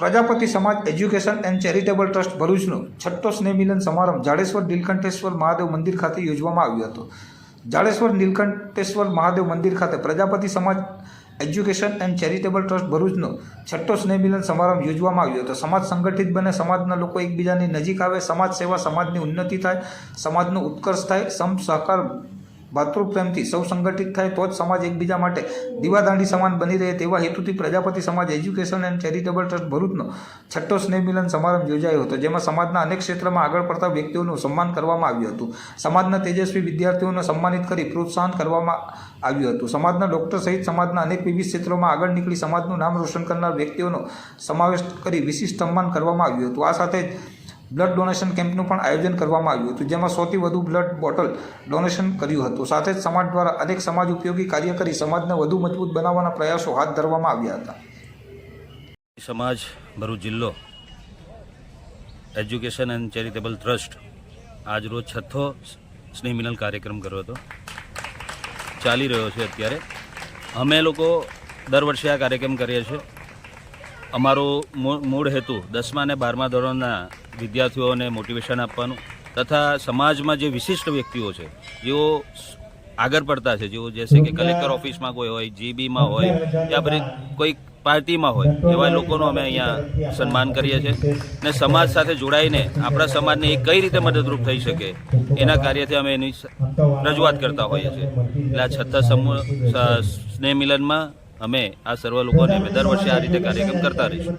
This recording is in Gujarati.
Prajapati Samaj education and charitable trust ભરૂચનો છઠ્ઠો સ્નેહમિલન સમારંભ જાડેશ્વર નીલકંઠેશ્વર મહાદેવ મંદિર ખાતે યોજવામાં આવ્યો હતો. જાડેશ્વર નીલકંઠેશ્વર મહાદેવ મંદિર ખાતે Prajapati Samaj education and charitable trust ભરૂચનો છઠ્ઠો સ્નેહમિલન સમારંભ યોજવામાં આવ્યો હતો. સમાજ સંગઠિત બને, સમાજના લોકો એકબીજાની નજીક આવે સમાજ સેવા સમાજની ઉન્નતિ થાય, સમાજનો ઉત્કર્ષ થાય, સમ સહકાર ભાતૃપ્રેમથી સૌ સંગઠિત થાય તો જ સમાજ એકબીજા માટે દીવાદાંડી સમાન બની રહે તેવા હેતુથી Prajapati Samaj education and charitable trust ભરૂચનો છઠ્ઠો સ્નેહ મિલન સમારંભ યોજાયો હતો, જેમાં સમાજના અનેક ક્ષેત્રમાં આગળ પડતા વ્યક્તિઓનું સન્માન કરવામાં આવ્યું હતું. સમાજના તેજસ્વી વિદ્યાર્થીઓને સન્માનિત કરી પ્રોત્સાહન કરવામાં આવ્યું હતું. સમાજના ડૉક્ટર સહિત સમાજના અનેક વિવિધ ક્ષેત્રોમાં આગળ નીકળી સમાજનું નામ રોશન કરનાર વ્યક્તિઓનો સમાવેશ કરી વિશિષ્ટ સન્માન કરવામાં આવ્યું હતું. આ સાથે જ બ્લડ ડોનેશન કેમ્પનું પણ આયોજન કરવામાં આવ્યું હતું, જેમાં સૌથી વધુ બ્લડ બોટલ ડોનેશન કર્યું હતું. સાથે જ સમાજ દ્વારા અનેક સમાજ ઉપયોગી કાર્ય કરી સમાજને વધુ મજબૂત બનાવવાના પ્રયાસો હાથ ધરવામાં આવ્યા હતા. સમાજ ભરૂચ જિલ્લો એજ્યુકેશન એન્ડ ચેરિટેબલ ટ્રસ્ટ આજરોજ છઠ્ઠો સ્નેહ મિલન કાર્યક્રમ કર્યો હતો. ચાલી રહ્યો છે અત્યારે. અમે લોકો દર વર્ષે આ કાર્યક્રમ કરીએ છીએ. અમારો મૂળ હેતુ દસમા અને બારમા ધોરણના વિદ્યાર્થીઓને મોટિવેશન આપવાનું તથા સમાજમાં જે વિશિષ્ટ વ્યક્તિઓ છે, જેઓ આગળ પડતા છે, જેઓ જેસે કે કલેક્ટર ઓફિસમાં કોઈ હોય, જીબીમાં હોય યા પછી કોઈ પાર્ટીમાં હોય, એવા લોકોનું અમે અહીંયા સન્માન કરીએ છીએ ને સમાજ સાથે જોડાઈને આપણા સમાજને એ કઈ રીતે મદદરૂપ થઈ શકે એના કાર્યથી અમે એની રજૂઆત કરતા હોઈએ છીએ. એટલે આ છતાં સમૂહ સ્નેહ મિલનમાં અમે આ સર્વ લોકોને અમે દર વર્ષે આ રીતે કાર્યક્રમ કરતા રહીશું.